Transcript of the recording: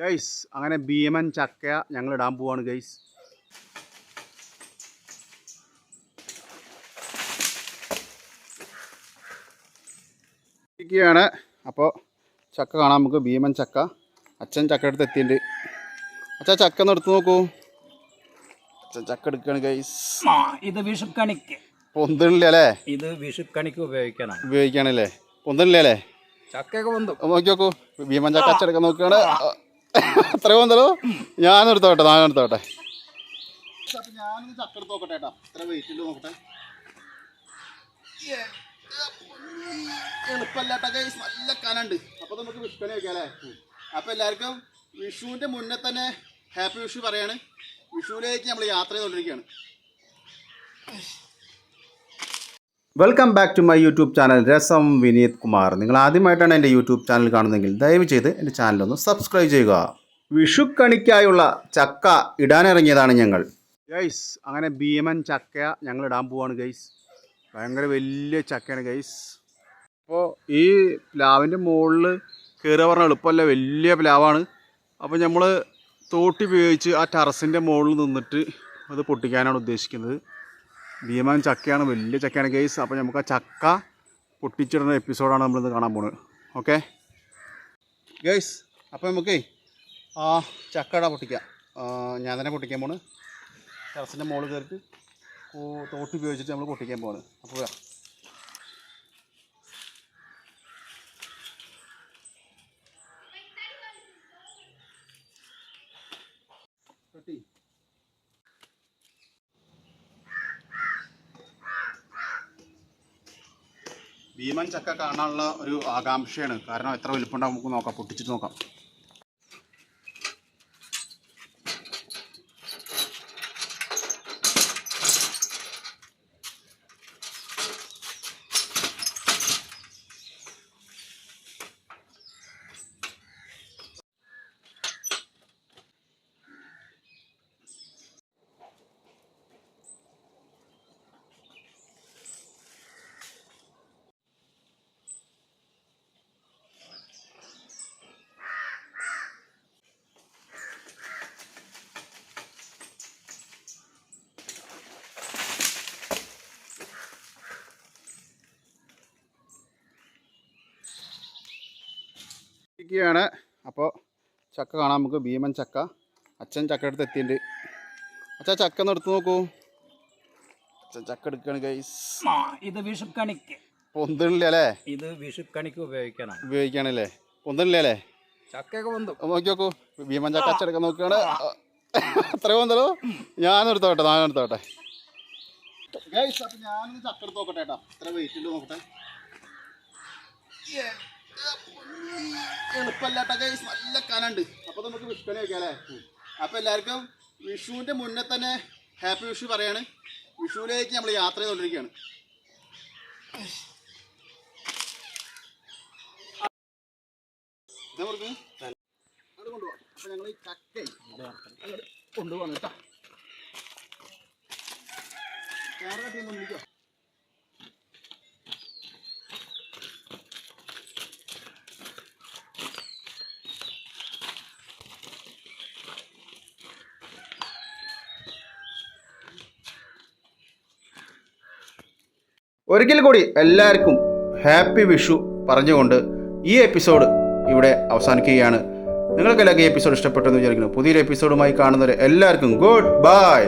Guys അങ്ങനെ ഭീമൻ ചക്ക ഞങ്ങൾ ഇടാൻ പോവാണ് ഗൈസ് ഇരിക്കുകയാണ്. അപ്പോൾ ചക്ക കാണാം നമുക്ക്. ഭീമൻ ചക്ക അച്ഛൻ ചക്ക എടുത്ത് എത്തിയിട്ടുണ്ട്. അച്ഛാ ചക്ക ഒന്ന് എടുത്ത് നോക്കൂ. അച്ഛൻ ചക്ക എടുക്കുകയാണ് ഗൈസ് ഇത് വിഷുക്കണിക്ക്. പൊന്തണില്ല അല്ലേ? ഇത് വിഷുക്കണിക്ക് ഉപയോഗിക്കണം. ഉപയോഗിക്കണല്ലേ? പൊന്തണില്ല അല്ലേ? ചക്കയൊക്കെ നോക്കി നോക്കൂ. ഭീമൻ ചക്ക അച്ചടക്കം നോക്കുകയാണ്. അത്ര വന്നല്ലോ ഞാനെടുത്തോട്ടെ ഞാനെടുത്തോട്ടെ. അപ്പൊ എല്ലാവർക്കും വിഷുവിന്റെ മുന്നേ തന്നെ ഹാപ്പി വിഷു പറയാണ്. വിഷുവിലേക്ക് നമ്മൾ യാത്ര ചെയ്തുകൊണ്ടിരിക്കുകയാണ് welcome back to my YouTube channel Rasam Vineeth Kumar നിങ്ങൾ ആദ്യമായിട്ടാണ് എന്റെ യൂട്യൂബ് ചാനൽ കാണുന്നതെങ്കിൽ ദയവ് ചെയ്ത് എന്റെ ചാനലൊന്ന് സബ്സ്ക്രൈബ് ചെയ്യുക. വിഷുക്കണിക്കായുള്ള ചക്ക ഇടാനിറങ്ങിയതാണ് ഞങ്ങൾ. ഗൈസ് അങ്ങനെ ഭീമൻ ചക്ക ഞങ്ങൾ ഇടാൻ പോവാണ് ഗൈസ് ഭയങ്കര വലിയ ചക്കയാണ് ഗൈസ് അപ്പോൾ ഈ പ്ലാവിന്റെ മുകളിൽ കയറുക പറഞ്ഞാൽ എളുപ്പമല്ല വലിയ പ്ലാവാണ്. അപ്പോൾ നമ്മൾ തോട്ടി ഉപയോഗിച്ച് ആ ടെറസിന്റെ മുകളിൽ നിന്നിട്ട് അത് പൊട്ടിക്കാനാണ് ഉദ്ദേശിക്കുന്നത്. ഭീമൻ ചക്കയാണ് വലിയ ചക്കയാണ് ഗെയ്സ് അപ്പോൾ നമുക്ക് ആ ചക്ക പൊട്ടിച്ചിടുന്ന എപ്പിസോഡാണ് നമ്മളിന്ന് കാണാൻ പോണത്. ഓക്കെ ഗെയ്സ് അപ്പോൾ നമുക്ക് ആ ചക്കട പൊട്ടിക്കാം. ഞാൻ തന്നെ പൊട്ടിക്കാൻ പോണ്. ടെറസിന്റെ മുകളിൽ കയറിയിട്ട് തോട്ടി ഉപയോഗിച്ചിട്ട് നമ്മൾ പൊട്ടിക്കാൻ പോണ് അപ്പോൾ. പൊട്ടി ഭീമൻ ചക്ക കാണാനുള്ള ഒരു ആകാംക്ഷയാണ്. കാരണം എത്ര വലിപ്പമുണ്ടാവും നമുക്ക് നോക്കാം. പൊട്ടിച്ചിട്ട് നോക്കാം. ഇരിക്കുകയാണ്. അപ്പോൾ ചക്ക കാണാം നമുക്ക്. ഭീമൻ ചക്ക. അച്ഛൻ ചക്ക എടുത്ത് എത്തിയിട്ടുണ്ട്. അച്ഛാ ചക്ക ഒന്ന് എടുത്ത് നോക്കൂ. അച്ഛൻ ചക്ക എടുക്കുകയാണ് ഗൈസ് ഇത് വിഷുക്കണിക്ക്. പൊന്തണില്ല അല്ലേ? ഇത് വിഷുക്കണിക്ക് ഉപയോഗിക്കണം. ഉപയോഗിക്കണല്ലേ പൊന്തണില്ല അല്ലേ? ചക്കയൊക്കെ ഒന്ന് നോക്കി നോക്കൂ. ഭീമൻ ചക്ക അച്ചടക്കം നോക്കുകയാണ്. അത്ര പൊന്തലോ ഞാൻ എടുത്തോട്ടെ ഞാൻ എടുത്തോട്ടെ ഗൈസ് അപ്പം ഞാനൊന്ന് ചക്ക എടുത്ത് നോക്കട്ടെ കേട്ടോ. അത്ര വെയിറ്റ് ഉണ്ട് നോക്കട്ടെ. എളുപ്പമല്ലാട്ട ഗൈസ് നല്ല കനുണ്ട്. അപ്പോൾ നമുക്ക് വിഷുക്കണി വെക്കാം അല്ലേ? അപ്പോൾ എല്ലാവർക്കും വിഷുവിന്റെ മുന്നേ തന്നെ ഹാപ്പി വിഷു പറയാണ്. വിഷുവിലേക്ക് നമ്മൾ യാത്ര ചെയ്തുകൊണ്ടിരിക്കുകയാണ് കൊണ്ടുപോകാം അപ്പോൾ ഞങ്ങൾ ഈ ചക്ക അങ്ങോട്ട് കൊണ്ടുപോകാം കേട്ടോ. ക്യാമറ കട്ട് ചെയ്യുമ്പോൾ വിളിക്കോ ഒരിക്കൽ കൂടി എല്ലാവർക്കും ഹാപ്പി വിഷു പറഞ്ഞുകൊണ്ട് ഈ എപ്പിസോഡ് ഇവിടെ അവസാനിക്കുകയാണ്. നിങ്ങൾക്കെല്ലാം ഈ എപ്പിസോഡ് ഇഷ്ടപ്പെട്ടെന്ന് വിചാരിക്കുന്നു. പുതിയൊരു എപ്പിസോഡുമായി കാണുന്നവരെ എല്ലാവർക്കും ഗുഡ് ബൈ.